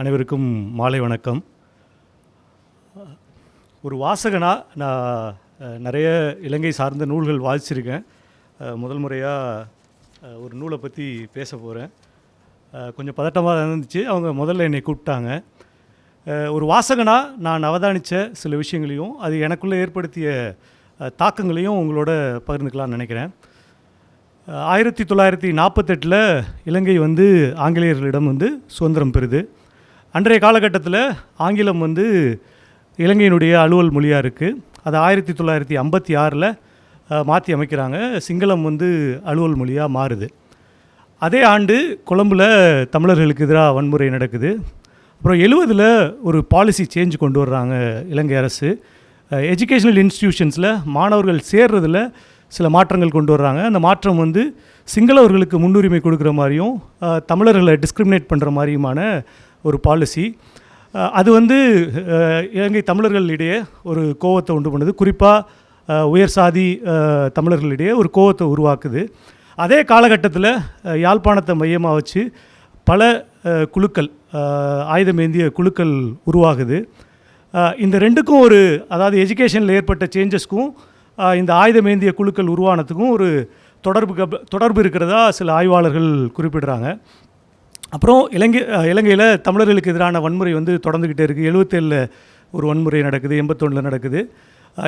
அனைவருக்கும் மாலை வணக்கம். ஒரு வாசகனா நான் நிறைய இலங்கை சார்ந்த நூல்கள் வாசிச்சிருக்கேன். முதல் முறையாக ஒரு நூலை பற்றி பேச போகிறேன் கொஞ்சம் பதட்டமாக இருந்துச்சு. அவங்க முதல்ல என்னை கூப்பிட்டாங்க. ஒரு வாசகனா நான் அவதானித்த சில விஷயங்களையும் அது எனக்குள்ளே ஏற்படுத்திய தாக்கங்களையும் உங்களோட பகிர்ந்துக்கலாம்னு நினைக்கிறேன். ஆயிரத்தி தொள்ளாயிரத்தி நாற்பத்தெட்டில் இலங்கை வந்து ஆங்கிலேயர்களிடம் வந்து சுதந்திரம் பெறுது. அன்றைய காலகட்டத்தில் ஆங்கிலம் வந்து இலங்கையினுடைய அலுவல் மொழியாக இருக்குது அது ஆயிரத்தி தொள்ளாயிரத்தி ஐம்பத்தி ஆறில் மாற்றி அமைக்கிறாங்க. சிங்களம் வந்து அலுவல் மொழியாக மாறுது. அதே ஆண்டு கொழம்புல தமிழர்களுக்கு எதிராக வன்முறை நடக்குது. அப்புறம் எழுபதில் ஒரு பாலிசி சேஞ்ச் கொண்டு வர்றாங்க இலங்கை அரசு. எஜுகேஷனல் இன்ஸ்டிடியூஷன்ஸில் மாணவர்கள் சேர்றதில் சில மாற்றங்கள் கொண்டு வர்றாங்க. அந்த மாற்றம் வந்து சிங்களவர்களுக்கு முன்னுரிமை கொடுக்குற மாதிரியும் தமிழர்களை டிஸ்கிரிமினேட் பண்ணுற மாதிரியுமான ஒரு பாலிசி அது வந்து இலங்கை தமிழர்களிடையே ஒரு கோவத்தை உண்டு பண்ணுது. குறிப்பாக உயர் சாதி தமிழர்களிடையே ஒரு கோவத்தை உருவாக்குது. அதே காலகட்டத்தில் யாழ்ப்பாணத்தை மையமாக வச்சு பல குழுக்கள் ஆயுதமேந்திய குழுக்கள் உருவாகுது. இந்த ரெண்டுக்கும் ஒரு அதாவது எஜுகேஷனில் ஏற்பட்ட சேஞ்சஸ்க்கும் இந்த ஆயுதமேந்திய குழுக்கள் உருவானதுக்கும் ஒரு தொடர்பு தொடர்பு இருக்கிறதா சில ஆய்வாளர்கள் குறிப்பிடுறாங்க. அப்புறம் இலங்கை இலங்கையில் தமிழர்களுக்கு எதிரான வன்முறை வந்து தொடர்ந்துக்கிட்டே இருக்குது எழுபத்தேழில் ஒரு வன்முறை நடக்குது எண்பத்தொன்னில் நடக்குது.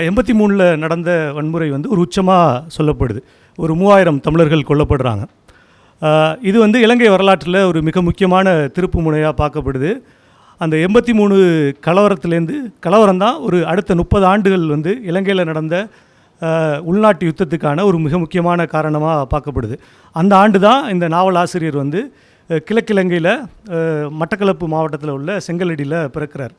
எண்பத்தி மூணில் நடந்த வன்முறை வந்து ஒரு உச்சமாக சொல்லப்படுது. ஒரு மூவாயிரம் தமிழர்கள் கொல்லப்படுறாங்க. இது வந்து இலங்கை வரலாற்றில் ஒரு மிக முக்கியமான திருப்பு முனையாக பார்க்கப்படுது. அந்த எண்பத்தி மூணு கலவரத்துலேருந்து கலவரம் தான் ஒரு அடுத்த முப்பது ஆண்டுகள் வந்து இலங்கையில் நடந்த உள்நாட்டு யுத்தத்துக்கான ஒரு மிக முக்கியமான காரணமாக பார்க்கப்படுது. அந்த ஆண்டு தான் இந்த நாவல் ஆசிரியர் வந்து கிழக்கிழங்கையில் மட்டக்களப்பு மாவட்டத்தில் உள்ள செங்கலடியில் பிறக்கிறார்.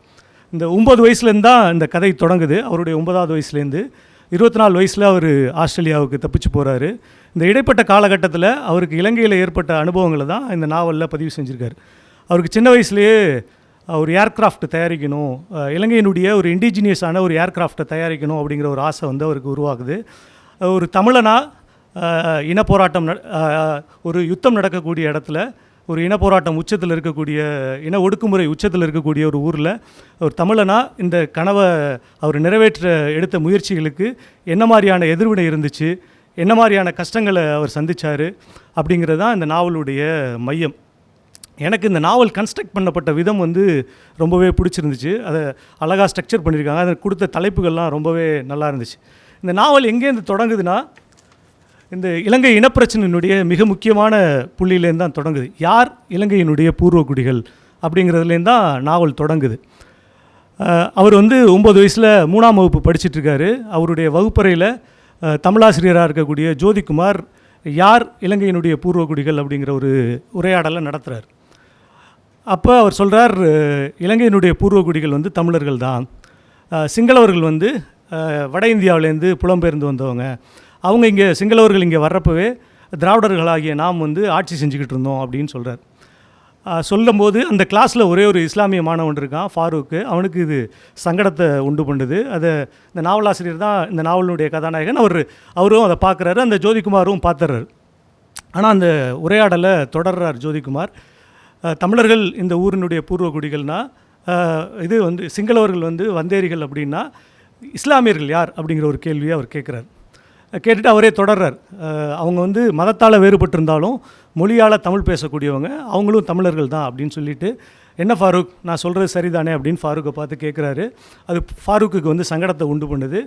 இந்த ஒம்பது வயசுலேருந்து தான் இந்த கதை தொடங்குது. அவருடைய ஒன்பதாவது வயசுலேருந்து இருபத்தி நாலு வயசில் அவர் ஆஸ்திரேலியாவுக்கு தப்பிச்சு போகிறாரு இந்த இடைப்பட்ட காலகட்டத்தில் அவருக்கு இலங்கையில் ஏற்பட்ட அனுபவங்களை தான் இந்த நாவலில் பதிவு செஞ்சுருக்காரு. அவருக்கு சின்ன வயசுலேயே ஒரு ஏர்க்ராஃப்ட் தயாரிக்கணும் இலங்கையினுடைய ஒரு இண்டிஜினியஸான ஒரு ஏர்க்ராஃப்ட்டை தயாரிக்கணும் அப்படிங்கிற ஒரு ஆசை வந்து அவருக்கு உருவாகுது. ஒரு தமிழனாக இனப்போராட்டம் இன போராட்டம் நட- ஒரு யுத்தம் நடக்கக்கூடிய இடத்துல ஒரு இன போராட்டம் உச்சத்தில் இருக்கக்கூடிய இன ஒடுக்குமுறை உச்சத்தில் இருக்கக்கூடிய ஒரு ஊரில் ஒரு தமிழனா இந்த கனவை அவர் நிறைவேற்ற எடுத்த முயற்சிகளுக்கு என்ன மாதிரியான எதிர்வினை இருந்துச்சு என்ன மாதிரியான கஷ்டங்களை அவர் சந்திச்சார் அப்படிங்கிறது தான் இந்த நாவலுடைய மையம். எனக்கு இந்த நாவல் கன்ஸ்ட்ரக்ட் பண்ணப்பட்ட விதம் வந்து ரொம்பவே பிடிச்சிருந்துச்சு. அதை அழகாக ஸ்ட்ரக்சர் பண்ணியிருக்காங்க அதை கொடுத்த தலைப்புகள்லாம் ரொம்பவே நல்லா இருந்துச்சு. இந்த நாவல் எங்கேருந்து தொடங்குதுன்னா இந்த இலங்கை இனப்பிரச்சனையினுடைய மிக முக்கியமான புள்ளியிலேருந்து தான் தொடங்குது. யார் இலங்கையினுடைய பூர்வகுடிகள் அப்படிங்கிறதுலேருந்து தான் நாவல் தொடங்குது. அவர் வந்து ஒம்பது வயசில் மூணாம் வகுப்பு படிச்சிட்டுருக்காரு அவருடைய வகுப்பறையில் தமிழாசிரியராக இருக்கக்கூடிய ஜோதிக்குமார் யார் இலங்கையினுடைய பூர்வக்குடிகள் அப்படிங்கிற ஒரு உரையாடலை நடத்துகிறார் அப்போ அவர் சொல்கிறார் இலங்கையினுடைய பூர்வகுடிகள் வந்து தமிழர்கள் தான் சிங்களவர்கள் வந்து வட இந்தியாவிலேருந்து புலம்பெயர்ந்து வந்தவங்க. அவங்க இங்கே சிங்களவர்கள் இங்கே வர்றப்பவே திராவிடர்களாகிய நாம் வந்து ஆட்சி செஞ்சுக்கிட்டு இருந்தோம் அப்படின்னு சொல்கிறார் சொல்லும்போது அந்த கிளாஸில் ஒரே ஒரு இஸ்லாமிய மாணவன் இருக்கான் ஃபாரூக்கு. அவனுக்கு இது சங்கடத்தை உண்டு பண்ணுது. அதை இந்த நாவலாசிரியர் தான் இந்த நாவலுடைய கதாநாயகன். அவர் அவரும் அதை பார்க்குறாரு. அந்த ஜோதிகுமாரும் பார்த்துறாரு. ஆனால் அந்த உரையாடலை தொடர்றார் ஜோதிகுமார். தமிழர்கள் இந்த ஊரினுடைய பூர்வகுடிகள்னா அஹ், இது வந்து சிங்களவர்கள் வந்து வந்தேரிகள் அப்படின்னா இஸ்லாமியர்கள் யார் அப்படிங்கிற ஒரு கேள்வியை அவர் கேட்குறார். கேட்டுட்டு அவரே தொடர்றார். அவங்க வந்து மதத்தால் வேறுபட்டிருந்தாலும் மொழியால் தமிழ் பேசக்கூடியவங்க அவங்களும் தமிழர்கள் தான் அப்படின்னு சொல்லிட்டு என்ன ஃபாரூக் நான் சொல்கிறது சரிதானே அப்படின்னு ஃபாரூக்கை பார்த்து கேட்குறாரு அது ஃபாரூக்குக்கு வந்து சங்கடத்தை உண்டு பண்ணுது.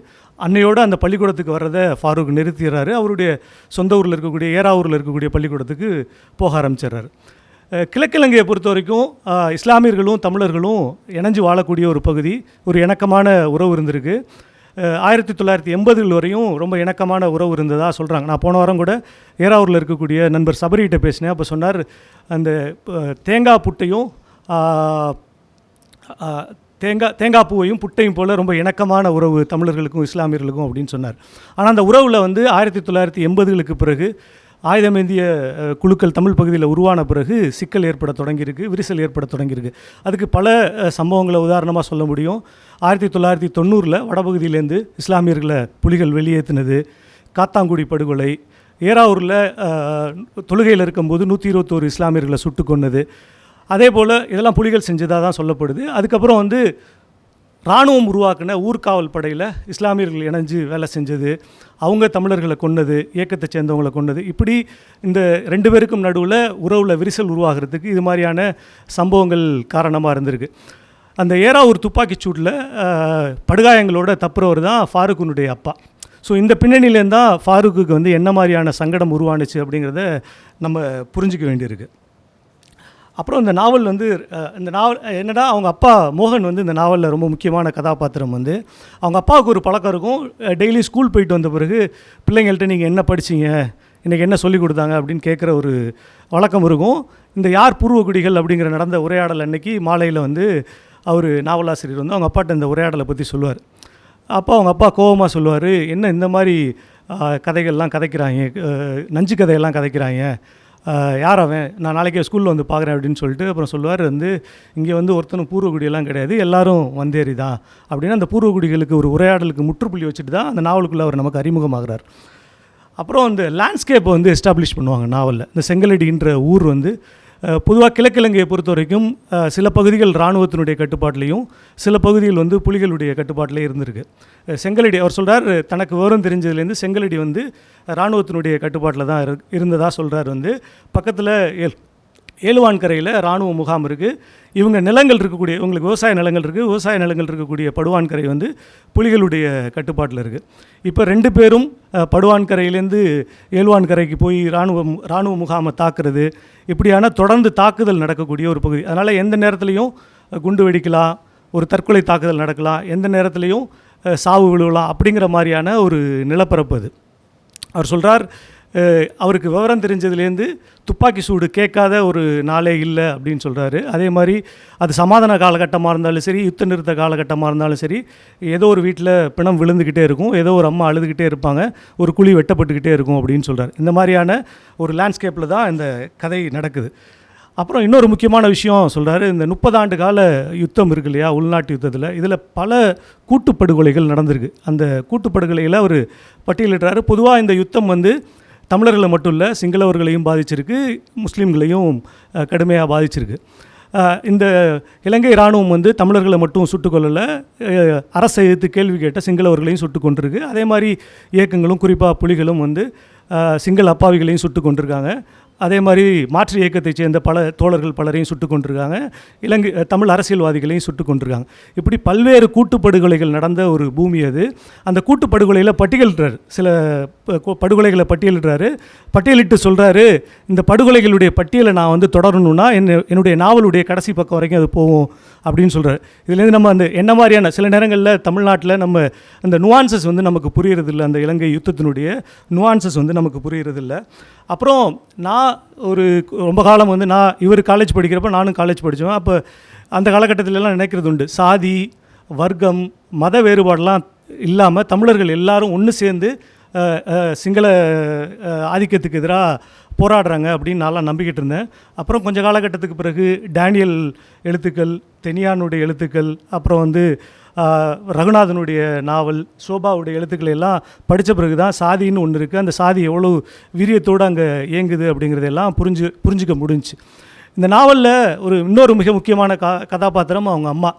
அன்னையோடு அந்த பள்ளிக்கூடத்துக்கு வர்றதை ஃபாரூக் நிறுத்திடுறாரு. அவருடைய சொந்த ஊரில் இருக்கக்கூடிய ஏறாவூரில் இருக்கக்கூடிய பள்ளிக்கூடத்துக்கு போக ஆரம்பிச்சிடுறாரு. கிழக்கிழங்கையை பொறுத்த வரைக்கும் இஸ்லாமியர்களும் தமிழர்களும் இணைஞ்சு வாழக்கூடிய ஒரு பகுதி ஒரு இணக்கமான உறவு இருந்திருக்கு. ஆயிரத்தி தொள்ளாயிரத்தி எண்பதுகள் வரையும் ரொம்ப இணக்கமான உறவு இருந்ததாக சொல்கிறாங்க நான் போன வாரம் கூட ஏறாவூரில் இருக்கக்கூடிய நண்பர் சபரிகிட்ட பேசினேன். அப்போ சொன்னார் அந்த தேங்காய் புட்டையும் தேங்காய் தேங்காய் பூவையும் புட்டையும் போல் ரொம்ப இணக்கமான உறவு தமிழர்களுக்கும் இஸ்லாமியர்களுக்கும் அப்படின்னு சொன்னார். ஆனால் அந்த உறவில் வந்து ஆயிரத்தி தொள்ளாயிரத்தி எண்பதுகளுக்கு பிறகு ஆயுதமேந்திய குழுக்கள் தமிழ் பகுதியில் உருவான பிறகு சிக்கல் ஏற்பட தொடங்கியிருக்கு விரிசல் ஏற்பட தொடங்கியிருக்கு. அதுக்கு பல சம்பவங்களை உதாரணமாக சொல்ல முடியும். ஆயிரத்தி தொள்ளாயிரத்தி தொண்ணூறில் வடபகுதியிலேருந்து இஸ்லாமியர்களை புலிகள் வெளியேற்றினது காத்தாங்குடி படுகொலை ஏறாவூரில் தொழுகையில் இருக்கும்போது நூற்றி இருபத்தோரு இஸ்லாமியர்களை சுட்டு கொன்னது. அதே போல் இதெல்லாம் புலிகள் செஞ்சதாக தான் சொல்லப்படுது. அதுக்கப்புறம் வந்து இராணுவம் உருவாக்கின ஊர்காவல் படையில் இஸ்லாமியர்கள் இணைஞ்சு வேலை செஞ்சது அவங்க தமிழர்களை கொன்னது இயக்கத்தை சேர்ந்தவங்களை கொண்டது இப்படி இந்த ரெண்டு பேருக்கும் நடுவில் உறவில் விரிசல் உருவாகிறதுக்கு இது மாதிரியான சம்பவங்கள் காரணமாக இருந்திருக்கு. அந்த ஏறாவூர் துப்பாக்கிச் சூட்டில் படுகாயங்களோட தப்புறவர் தான் ஃபாரூக்குனுடைய அப்பா. ஸோ இந்த பின்னணியிலேருந்தான் ஃபாரூக்குக்கு வந்து என்ன மாதிரியான சங்கடம் உருவானுச்சு அப்படிங்கிறத நம்ம புரிஞ்சிக்க வேண்டியிருக்கு. அப்புறம் இந்த நாவல் வந்து இந்த நாவல் என்னடா அவங்க அப்பா மோகன் வந்து இந்த நாவலில் ரொம்ப முக்கியமான கதாபாத்திரம் வந்து அவங்க அப்பாவுக்கு ஒரு பழக்கம் இருக்கும் டெய்லி ஸ்கூல் போயிட்டு வந்த பிறகு பிள்ளைங்கள்ட்ட நீங்கள் என்ன படிச்சீங்க இன்றைக்கி என்ன சொல்லிக் கொடுத்தாங்க அப்படின்னு கேட்குற ஒரு வழக்கம் இருக்கும். இந்த யார் பூர்வகுடிகள் அப்படிங்கிற நடந்த உரையாடல் அன்னைக்கு மாலையில் வந்து அவர் நாவலாசிரியர் வந்து அவங்க அப்பாட்ட இந்த உரையாடலை பற்றி சொல்லுவார். அப்போ அவங்க அப்பா கோவமாக சொல்லுவார் என்ன இந்த மாதிரி கதைகள்லாம் கதைக்கிறாங்க நஞ்சு கதையெல்லாம் கதைக்கிறாங்க யார் அவன்? நான் நாளைக்கே ஸ்கூலில் வந்து பார்க்குறேன் அப்படின்னு சொல்லிட்டு அப்புறம் சொல்லுவார் வந்து இங்கே வந்து ஒருத்தனும் பூர்வகுடியெல்லாம் கிடையாது எல்லாரும் வந்தேரி தான் அப்படின்னு அந்த பூர்வகுடிகளுக்கு ஒரு உரையாடலுக்கு முற்றுப்புள்ளி வச்சுட்டு தான் அந்த நாவலுக்குள்ளே அவர் நமக்கு அறிமுகமாகிறார். அப்புறம் அந்த லேண்ட்ஸ்கேப்பை வந்து எஸ்டாப்ளிஷ் பண்ணுவாங்க நாவலில். இந்த செங்கலடின்ற ஊர் வந்து பொதுவாக கிழக்கிழங்கையை பொறுத்த வரைக்கும் சில பகுதிகள் இராணுவத்தினுடைய கட்டுப்பாட்டிலையும் சில பகுதிகள் வந்து புலிகளுடைய கட்டுப்பாட்டிலே இருந்திருக்கு. செங்கலடி அவர் சொல்கிறார் தனக்கு விவரம் தெரிஞ்சதுலேருந்து செங்கலடி வந்து இராணுவத்தினுடைய கட்டுப்பாட்டில் தான் இரு இருந்ததாக சொல்கிறார் வந்து. பக்கத்தில் எல் ஏழுவான்கரையில் இராணுவ முகாம் இருக்குது இவங்க நிலங்கள் இருக்கக்கூடிய இவங்களுக்கு விவசாய நிலங்கள் இருக்குது விவசாய நிலங்கள் இருக்கக்கூடிய படுவான்கரை வந்து புலிகளுடைய கட்டுப்பாட்டில் இருக்குது இப்போ ரெண்டு பேரும் படுவான்கரையிலேருந்து ஏழுவான்கரைக்கு போய் இராணுவ இராணுவ முகாமை தாக்குறது இப்படியான தொடர்ந்து தாக்குதல் நடக்கக்கூடிய ஒரு பகுதி. அதனால் எந்த நேரத்துலையும் குண்டு வெடிக்கலாம் ஒரு தற்கொலை தாக்குதல் நடக்கலாம் எந்த நேரத்துலையும் சாவு விழுவலாம் அப்படிங்கிற மாதிரியான ஒரு நிலப்பரப்பு அது. அவர் சொல்கிறார் அவருக்கு விவரம் தெரிஞ்சதுலேருந்து துப்பாக்கி சூடு கேட்காத ஒரு நாளே இல்லை அப்படின்னு சொல்கிறாரு அதே மாதிரி அது சமாதான காலகட்டமாக இருந்தாலும் சரி யுத்த நிறுத்த காலகட்டமாக இருந்தாலும் சரி ஏதோ ஒரு வீட்டில் பிணம் விழுந்துக்கிட்டே இருக்கும் ஏதோ ஒரு அம்மா அழுதுகிட்டே இருப்பாங்க ஒரு குழி வெட்டப்பட்டுக்கிட்டே இருக்கும் அப்படின்னு சொல்கிறார் இந்த மாதிரியான ஒரு லேண்ட்ஸ்கேப்பில் தான் இந்த கதை நடக்குது. அப்புறம் இன்னொரு முக்கியமான விஷயம் சொல்கிறாரு இந்த முப்பது ஆண்டு கால யுத்தம் இருக்கு இல்லையா உள்நாட்டு யுத்தத்தில் இதில் பல கூட்டுப்படுகொலைகள் நடந்திருக்கு. அந்த கூட்டுப்படுகொலைகளை அவர் பட்டியலிடுறாரு. பொதுவாக இந்த யுத்தம் வந்து தமிழர்களை மட்டும் இல்லை சிங்களவர்களையும் பாதிச்சிருக்கு முஸ்லீம்களையும் கடுமையாக பாதிச்சிருக்கு. இந்த இலங்கை இராணுவம் வந்து தமிழர்களை மட்டும் சுட்டுக்கொள்ளலை அரசை எதிர்த்து கேள்வி கேட்ட சிங்களவர்களையும் சுட்டு கொண்டிருக்கு. அதே மாதிரி இயக்கங்களும் குறிப்பாக புலிகளும் வந்து சிங்கள அப்பாவிகளையும் சுட்டு கொண்டிருக்காங்க. அதே மாதிரி மாற்று இயக்கத்தைச் சேர்ந்த பல தோழர்கள் பலரையும் சுட்டு கொண்டிருக்காங்க இலங்கை தமிழ் அரசியல்வாதிகளையும் சுட்டு கொண்டிருக்காங்க இப்படி பல்வேறு கூட்டுப்படுகொலைகள் நடந்த ஒரு பூமி அது. அந்த கூட்டுப்படுகொலையில் பட்டியலிடுறார். சில படுகொலைகளை பட்டியலிடுறாரு. பட்டியலிட்டு சொல்கிறாரு இந்த படுகொலைகளுடைய பட்டியலை நான் வந்து தொடரணும்னா என்ன என்னுடைய நாவலுடைய கடைசி பக்கம் வரைக்கும் அது போகும் அப்படின்னு சொல்கிறார் இதுலேருந்து நம்ம அந்த என்ன மாதிரியான சில நேரங்களில் தமிழ்நாட்டில் நம்ம அந்த நுவான்சஸ் வந்து நமக்கு புரியறதில்லை. அந்த இலங்கை யுத்தத்தினுடைய நுவான்சஸ் வந்து நமக்கு புரியறதில்லை. அப்புறம் நான் நான் ஒரு ரொம்ப காலம் வந்து நான் இவர் காலேஜ் படிக்கிறப்ப நானும் காலேஜ் படித்தேன் அப்போ அந்த காலகட்டத்திலலாம் நினைக்கிறது உண்டு. சாதி வர்க்கம் மத வேறுபாடெலாம் இல்லாமல் தமிழர்கள் எல்லாரும் ஒன்று சேர்ந்து சிங்கள ஆதிக்கத்துக்கு எதிராக போராடுறாங்க அப்படின்னு நான்லாம் நம்பிக்கிட்டு இருந்தேன். அப்புறம் கொஞ்சம் காலகட்டத்துக்கு பிறகு டேனியல் எழுத்துக்கள் தெனியானுடைய எழுத்துக்கள் அப்புறம் வந்து ரகுநாதனுடைய நாவல் சோபாவுடைய எழுத்துக்களை எல்லாம் படித்த பிறகு தான் சாதின்னு ஒன்று இருக்குது அந்த சாதி எவ்வளோ வீரியத்தோடு அங்கே இயங்குது அப்படிங்கிறதெல்லாம் புரிஞ்சு புரிஞ்சுக்க முடிஞ்சுச்சு. இந்த நாவலில் ஒரு இன்னொரு மிக முக்கியமான கா கதாபாத்திரம் அவங்க அம்மா.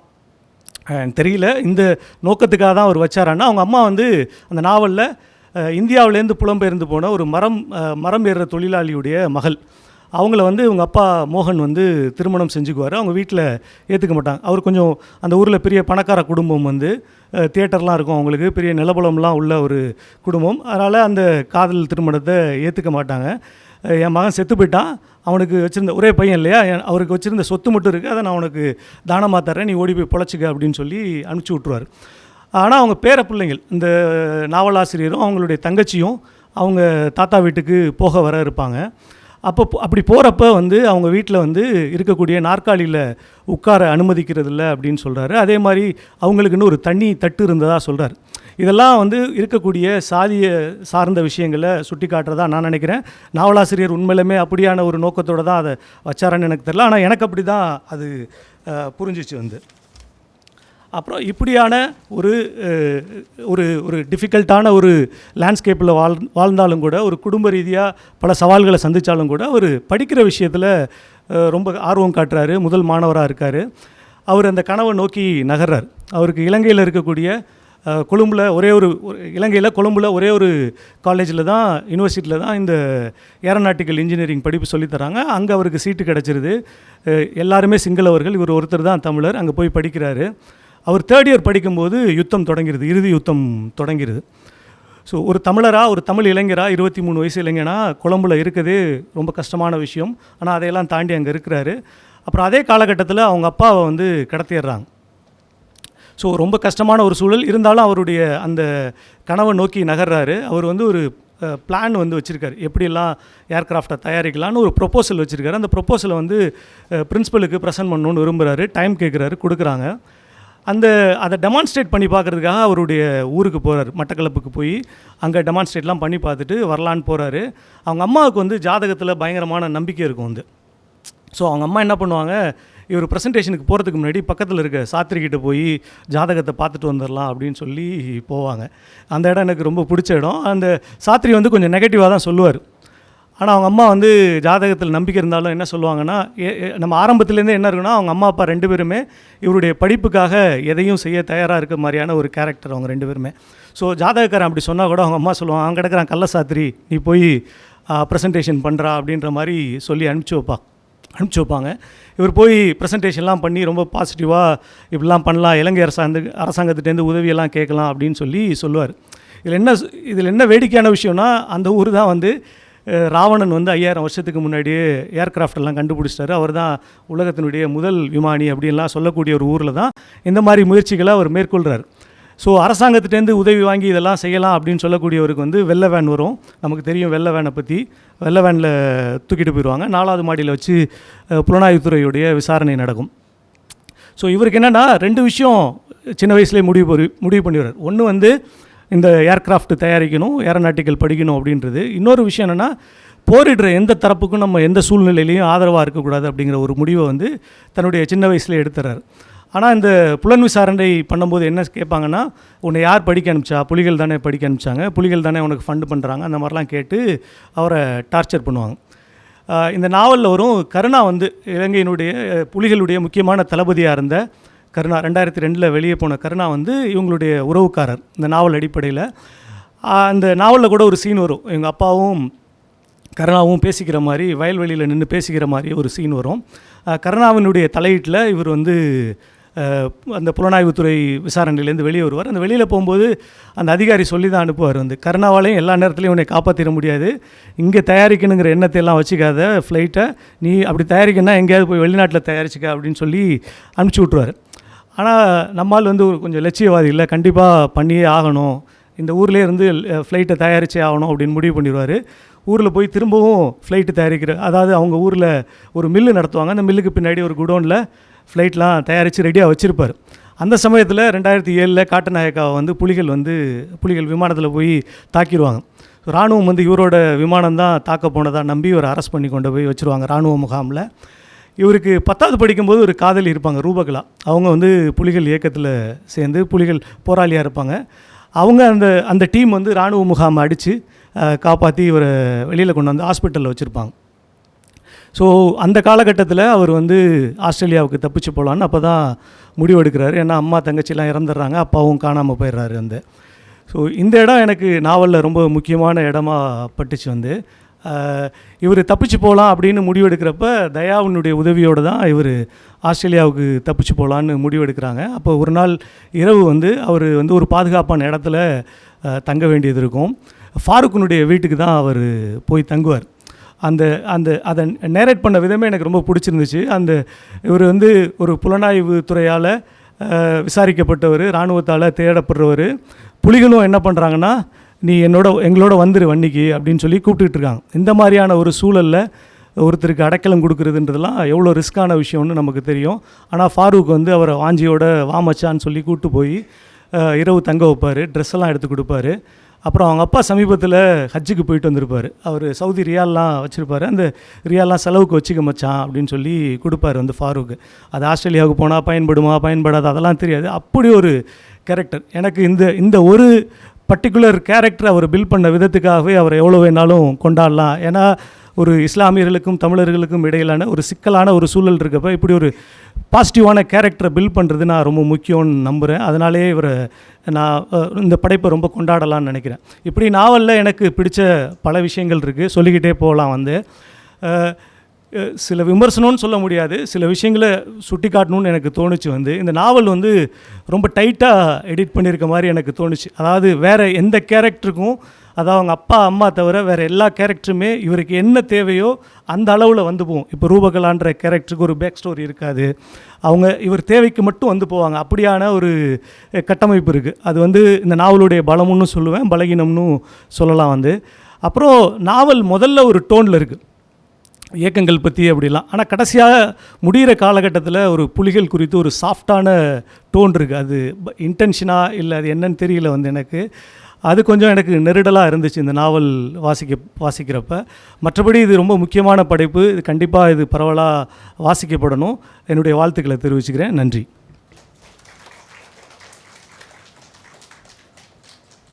எனக்கு தெரியல. இந்த நோக்கத்துக்காக தான் அவர் வச்சாரான்னா அவங்க அம்மா வந்து அந்த நாவலில் இந்தியாவிலேருந்து புலம்பெயர்ந்து போன ஒரு மரம் மரம் ஏறுற தொழிலாளியுடைய மகள். அவங்கள வந்து இவங்க அப்பா மோகன் வந்து திருமணம் செஞ்சுக்குவார். அவங்க வீட்டில் ஏற்றுக்க மாட்டாங்க. அவர் கொஞ்சம் அந்த ஊரில் பெரிய பணக்கார குடும்பம் வந்து தியேட்டர்லாம் இருக்கும் அவங்களுக்கு. பெரிய நிலபலம்லாம் உள்ள ஒரு குடும்பம். அதனால் அந்த காதல் திருமணத்தை ஏற்றுக்க மாட்டாங்க. என் மகன் செத்து போயிட்டான். அவனுக்கு வச்சுருந்த ஒரே பையன் இல்லையா? என் அவருக்கு வச்சுருந்த சொத்து மட்டும் இருக்குது அதை நான் உனக்கு தானமாக தரேன் நீ ஓடி போய் பொழைச்சிக்க அப்படின்னு சொல்லி அனுப்பிச்சி விட்ருவார் ஆனால் அவங்க பேர பிள்ளைங்கள் இந்த நாவலாசிரியரும் அவங்களுடைய தங்கச்சியும் அவங்க தாத்தா வீட்டுக்கு போக வர இருப்பாங்க. அப்போ அப்படி போகிறப்ப வந்து அவங்க வீட்டில் வந்து இருக்கக்கூடிய நாற்காலியில் உட்கார அனுமதிக்கிறது இல்லை அப்படின்னு சொல்கிறாரு அதே மாதிரி அவங்களுக்குன்னு ஒரு தண்ணி தட்டு இருந்ததாக சொல்கிறார் இதெல்லாம் வந்து இருக்கக்கூடிய சாதிய சார்ந்த விஷயங்களை சுட்டி காட்டுறதா நான் நினைக்கிறேன். நாவலாசிரியர் உண்மையிலுமே அப்படியான ஒரு நோக்கத்தோடு தான் அதை வச்சாரான்னு எனக்கு தெரில ஆனால் எனக்கு அப்படி தான் அது புரிஞ்சிச்சு வந்து. அப்புறம் இப்படியான ஒரு ஒரு ஒரு டிஃபிகல்ட்டான ஒரு லேண்ட்ஸ்கேப்பில் வாழ் வாழ்ந்தாலும் கூட ஒரு குடும்ப ரீதியாக பல சவால்களை சந்தித்தாலும் கூட அவர் படிக்கிற விஷயத்தில் ரொம்ப ஆர்வம் காட்டுறாரு. முதல் மாணவராக இருக்கார். அவர் அந்த கனவை நோக்கி நகர்றார். அவருக்கு இலங்கையில் இருக்கக்கூடிய கொழும்பில் ஒரே ஒரு இலங்கையில் கொழும்பில் ஒரே ஒரு காலேஜில் தான் யூனிவர்சிட்டியில் தான் இந்த ஏரோநாட்டிக்கல் இன்ஜினியரிங் படிப்பு சொல்லித் தராங்க. அங்கே அவருக்கு சீட்டு கிடச்சிருது. எல்லாருமே சிங்களவர்கள் இவர் ஒருத்தர் தான் தமிழர். அங்கே போய் படிக்கிறாரு. அவர் தேர்ட் இயர் படிக்கும்போது யுத்தம் தொடங்கிருது இறுதி யுத்தம் தொடங்கிருது ஸோ ஒரு தமிழராக ஒரு தமிழ் இளைஞராக இருபத்தி மூணு வயசு இளைஞனா கொழம்புல இருக்கிறதே ரொம்ப கஷ்டமான விஷயம். ஆனால் அதையெல்லாம் தாண்டி அங்கே இருக்கிறாரு. அப்புறம் அதே காலகட்டத்தில் அவங்க அப்பாவை வந்து கடத்திடுறாங்க. ஸோ ரொம்ப கஷ்டமான ஒரு சூழல். இருந்தாலும் அவருடைய அந்த கனவை நோக்கி நகர்றாரு. அவர் வந்து ஒரு பிளான் வந்து வச்சுருக்காரு. எப்படிலாம் ஏர்க்ராஃப்டை தயாரிக்கலாம்னு ஒரு ப்ரொப்போசல் வச்சுருக்காரு. அந்த ப்ரொப்போசலை வந்து பிரின்ஸிபலுக்கு ப்ரெசென்ட் பண்ணணுன்னு விரும்புகிறாரு டைம் கேட்குறாரு கொடுக்குறாங்க. அந்த அதை டெமான்ஸ்ட்ரேட் பண்ணி பார்க்குறதுக்காக அவருடைய ஊருக்கு போகிறார் மட்டக்களப்புக்கு போய் அங்கே டெமான்ஸ்ட்ரேட்லாம் பண்ணி பார்த்துட்டு வரலான்னு போகிறாரு அவங்க அம்மாவுக்கு வந்து ஜாதகத்தில் பயங்கரமான நம்பிக்கை இருக்கும் வந்து. ஸோ அவங்க அம்மா என்ன பண்ணுவாங்க? இவர் ப்ரெசன்டேஷனுக்கு போகிறதுக்கு முன்னாடி பக்கத்தில் இருக்க சாத்திரிக்கிட்ட போய் ஜாதகத்தை பார்த்துட்டு வந்துடலாம் அப்படின்னு சொல்லி போவாங்க. அந்த இடம் எனக்கு ரொம்ப பிடிச்ச இடம். அந்த சாத்திரி வந்து கொஞ்சம் நெகட்டிவாக தான் சொல்லுவார். ஆனால் அவங்க அம்மா வந்து ஜாதகத்தில் நம்பிக்கை இருந்தாலும் என்ன சொல்லுவாங்கன்னா நம்ம ஆரம்பத்துலேருந்தே என்ன இருக்குன்னா அவங்க அம்மா அப்பா ரெண்டு பேருமே இவருடைய படிப்புக்காக எதையும் செய்ய தயாராக இருக்க மாதிரியான ஒரு கேரக்டர் அவங்க ரெண்டு பேருமே. ஸோ ஜாதகக்காரன் அப்படி சொன்னால் கூட அவங்க அம்மா சொல்லுவாங்க அங்கே கிடக்கிறான் கள்ளசாத்திரி நீ போய் ப்ரெசன்டேஷன் பண்ணுறா அப்படின்ற மாதிரி சொல்லி அனுப்பிச்சி வைப்பா அனுப்பிச்சி வைப்பாங்க. இவர் போய் ப்ரெசன்டேஷன்லாம் பண்ணி ரொம்ப பாசிட்டிவாக இப்படிலாம் பண்ணலாம் இலங்கை அரசாங்க அரசாங்கத்திட்டேருந்து உதவியெல்லாம் கேட்கலாம் அப்படின்னு சொல்லி சொல்லுவார். இதில் என்ன இதில் என்ன வேடிக்கையான விஷயம்னா அந்த ஊர் தான் வந்து ராவணன் வந்து ஐயாயிரம் வருஷத்துக்கு முன்னாடியே ஏர்கிராஃப்ட் எல்லாம் கண்டுபிடிச்சிட்டாரு. அவர் தான் உலகத்தினுடைய முதல் விமானி அப்படின்லாம் சொல்லக்கூடிய ஒரு ஊரில் தான் இந்த மாதிரி முயற்சிகளை அவர் மேற்கொள்கிறார் ஸோ அரசாங்கத்திட்டேருந்து உதவி வாங்கி இதெல்லாம் செய்யலாம் அப்படின்னு சொல்லக்கூடியவருக்கு வந்து வெள்ள வேன் வரும். நமக்கு தெரியும் வெள்ள வேனை பற்றி வெள்ள வேனில் தூக்கிட்டு போயிடுவாங்க நாலாவது மாடியில் வச்சு புலனாய்வுத்துறையுடைய விசாரணை நடக்கும். ஸோ இவருக்கு என்னென்னா ரெண்டு விஷயம் சின்ன வயசுலேயே முடிவு பண்ணி முடிவு பண்ணிடுறார் ஒன்று வந்து இந்த ஏர்க்ராஃப்ட் தயாரிக்கணும் ஏரோநாட்டிக்கல் படிக்கணும் அப்படின்றது. இன்னொரு விஷயம் என்னென்னா போரிடுற எந்த தரப்புக்கும் நம்ம எந்த சூழ்நிலையிலையும் ஆதரவாக இருக்கக்கூடாது அப்படிங்கிற ஒரு முடிவை வந்து தன்னுடைய சின்ன வயசில் எடுத்துறாரு. ஆனால் இந்த புலன் விசாரணை பண்ணும்போது என்ன கேட்பாங்கன்னா உன்னை யார் படிக்க அனுப்பிச்சா? புலிகள் தானே படிக்க அனுப்பிச்சாங்க. புலிகள் தானே உனக்கு ஃபண்டு பண்ணுறாங்க அந்த மாதிரிலாம் கேட்டு அவரை டார்ச்சர் பண்ணுவாங்க. இந்த நாவலில் வரும் கருணா வந்து இலங்கையினுடைய புலிகளுடைய முக்கியமான தளபதியாக இருந்த கருணா ரெண்டாயிரத்தி ரெண்டில் வெளியே போன கருணா வந்து இவங்களுடைய உறவுக்காரர் இந்த நாவல் அடிப்படையில். அந்த நாவலில் கூட ஒரு சீன் வரும். எங்கள் அப்பாவும் கருணாவும் பேசிக்கிற மாதிரி வயல்வெளியில் நின்று பேசிக்கிற மாதிரி ஒரு சீன் வரும். கருணாவினுடைய தலையீட்டில் இவர் வந்து அந்த புலனாய்வுத்துறை விசாரணையிலேருந்து வெளியே வருவார். அந்த வெளியில் போகும்போது அந்த அதிகாரி சொல்லி தான் அனுப்புவார் வந்து கருணாவாலையும் எல்லா நேரத்துலையும் உன்னை காப்பாற்றிட முடியாது. இங்கே தயாரிக்கணுங்கிற எண்ணத்தை எல்லாம் வச்சுக்காத ஃப்ளைட்டை நீ அப்படி தயாரிக்கணும்னா எங்கேயாவது போய் வெளிநாட்டில் தயாரிச்சுக்க அப்படின்னு சொல்லி அனுப்பிச்சி விட்ருவார் ஆனால் நம்மால் வந்து ஒரு கொஞ்சம் லட்சியவாதி இல்லை. கண்டிப்பாக பண்ணியே ஆகணும். இந்த ஊர்லேயே இருந்து ஃப்ளைட்டை தயாரிச்சே ஆகணும் அப்படின்னு முடிவு பண்ணிடுவார். ஊரில் போய் திரும்பவும் ஃப்ளைட்டு தயாரிக்கிற அதாவது அவங்க ஊரில் ஒரு மில்லு நடத்துவாங்க. அந்த மில்லுக்கு பின்னாடி ஒரு குடோனில் ஃப்ளைட்லாம் தயாரித்து ரெடியாக வச்சுருப்பார். அந்த சமயத்தில் ரெண்டாயிரத்தி ஏழில் காட்டநாயக்காவை வந்து புலிகள் வந்து புலிகள் விமானத்தில் போய் தாக்கிடுவாங்க. இராணுவம் வந்து இவரோட விமானம் தான் தாக்க போனதாக நம்பி இவரை அரெஸ்ட் பண்ணி கொண்டு போய் வச்சுருவாங்க இராணுவ முகாமில். இவருக்கு பத்தாவது படிக்கும்போது ஒரு காதலி இருப்பாங்க ரூபகலா. அவங்க வந்து புலிகள் இயக்கத்தில் சேர்ந்து புலிகள் போராளியாக இருப்பாங்க. அவங்க அந்த அந்த டீம் வந்து இராணுவ முகாமை அடித்து காப்பாற்றி இவரை வெளியில் கொண்டு வந்து ஹாஸ்பிட்டலில் வச்சுருப்பாங்க. ஸோ அந்த காலகட்டத்தில் அவர் வந்து ஆஸ்திரேலியாவுக்கு தப்பிச்சு போகலான்னு அப்போ தான் முடிவு எடுக்கிறாரு ஏன்னா அம்மா தங்கச்சிலாம் இறந்துடுறாங்க அப்பாவும் காணாமல் போயிடுறாரு வந்து ஸோ இந்த இடம் எனக்கு நாவலில் ரொம்ப முக்கியமான இடமா பட்டுச்சு வந்து. இவர் தப்பிச்சு போகலாம் அப்படின்னு முடிவெடுக்கிறப்ப தயாவினுடைய உதவியோடு தான் இவர் ஆஸ்திரேலியாவுக்கு தப்பிச்சு போகலான்னு முடிவெடுக்கிறாங்க. அப்போ ஒரு நாள் இரவு வந்து அவர் வந்து ஒரு பாதுகாப்பான இடத்துல தங்க வேண்டியது இருக்கும். ஃபாருக்குனுடைய வீட்டுக்கு தான் அவர் போய் தங்குவார். அந்த அந்த அதை நேரேட் பண்ண விதமே எனக்கு ரொம்ப பிடிச்சிருந்துச்சு. அந்த இவர் வந்து ஒரு புலனாய்வு துறையால் விசாரிக்கப்பட்டவர் இராணுவத்தால் தேடப்படுறவர். புலிகளும் என்ன பண்ணுறாங்கன்னா நீ என்னோட எங்களோட வந்துரு வன்னிக்கு அப்படின்னு சொல்லி கூப்பிட்டுட்டு இருக்காங்க இந்த மாதிரியான ஒரு சூழலில் ஒருத்தருக்கு அடைக்கலம் கொடுக்குறதுன்றதெல்லாம் எவ்வளோ ரிஸ்க்கான விஷயம்னு நமக்கு தெரியும். ஆனால் ஃபாரூக் வந்து அவரை வாஞ்சியோட வாமச்சான்னு சொல்லி கூப்பிட்டு போய் இரவு தங்க வைப்பார் ட்ரெஸ் எல்லாம் எடுத்து கொடுப்பாரு. அப்புறம் அவங்க அப்பா சமீபத்தில் ஹஜ்ஜுக்கு போயிட்டு வந்திருப்பார். அவர் சவுதி ரியால்லாம் வச்சுருப்பாரு. அந்த ரியால்லாம் செலவுக்கு வச்சுக்க மச்சான் அப்படின்னு சொல்லி கொடுப்பாரு வந்து ஃபாரூக். அது ஆஸ்திரேலியாவுக்கு போனால் பயன்படுமா பயன்படாது அதெல்லாம் தெரியாது. அப்படி ஒரு கேரக்டர் எனக்கு இந்த இந்த ஒரு பர்டிகுலர் கேரக்டர் அவர் பில் பண்ண விதத்துக்காகவே அவர் எவ்வளோ வேணாலும் கொண்டாடலாம். ஏன்னா ஒரு இஸ்லாமியர்களுக்கும் தமிழர்களுக்கும் இடையிலான ஒரு சிக்கலான ஒரு சூழல் இருக்கப்ப இப்படி ஒரு பாசிட்டிவான கேரக்டரை பில்ட் பண்ணுறது நான் ரொம்ப முக்கியம்னு நம்புகிறேன் அதனாலேயே இவரை நான் இந்த படைப்பை ரொம்ப கொண்டாடலாம்னு நினைக்கிறேன். இப்படி நாவலில் எனக்கு பிடிச்ச பல விஷயங்கள் இருக்குது சொல்லிக்கிட்டே போகலாம் வந்து. சில விமர்சனம்னு சொல்ல முடியாது. சில விஷயங்களை சுட்டி காட்டணும்னு எனக்கு தோணுச்சு வந்து. இந்த நாவல் வந்து ரொம்ப டைட்டாக எடிட் பண்ணியிருக்க மாதிரி எனக்கு தோணுச்சு. அதாவது வேறு எந்த கேரக்டருக்கும் அதாவது அவங்க அப்பா அம்மா தவிர வேறு எல்லா கேரக்டருமே இவருக்கு என்ன தேவையோ அந்த அளவில் வந்து போகும். இப்போ ரூபகலான்ற கேரக்டருக்கு ஒரு பேக் ஸ்டோரி இருக்காது. அவங்க இவர் தேவைக்கு மட்டும் வந்து போவாங்க. அப்படியான ஒரு கட்டமைப்பு இருக்குது அது வந்து இந்த நாவலுடைய பலமுன்னு சொல்லுவேன் பலகீனம்னு சொல்லலாம் வந்து. அப்புறம் நாவல் முதல்ல ஒரு டோனில் இருக்குது இயக்கங்கள் பற்றி அப்படிலாம். ஆனால் கடைசியாக முடிகிற காலகட்டத்தில் ஒரு புலிகள் குறித்து ஒரு சாஃப்டான டோன் இருக்குது அது இன்டென்ஷனாக இல்லை அது என்னன்னு தெரியல வந்து எனக்கு. அது கொஞ்சம் எனக்கு நெருடலாக இருந்துச்சு இந்த நாவல் வாசிக்க வாசிக்கிறப்ப. மற்றபடி இது ரொம்ப முக்கியமான படைப்பு. இது கண்டிப்பாக இது பரவலாக வாசிக்கப்படணும். என்னுடைய வாழ்த்துக்களை தெரிவிச்சுக்கிறேன். நன்றி.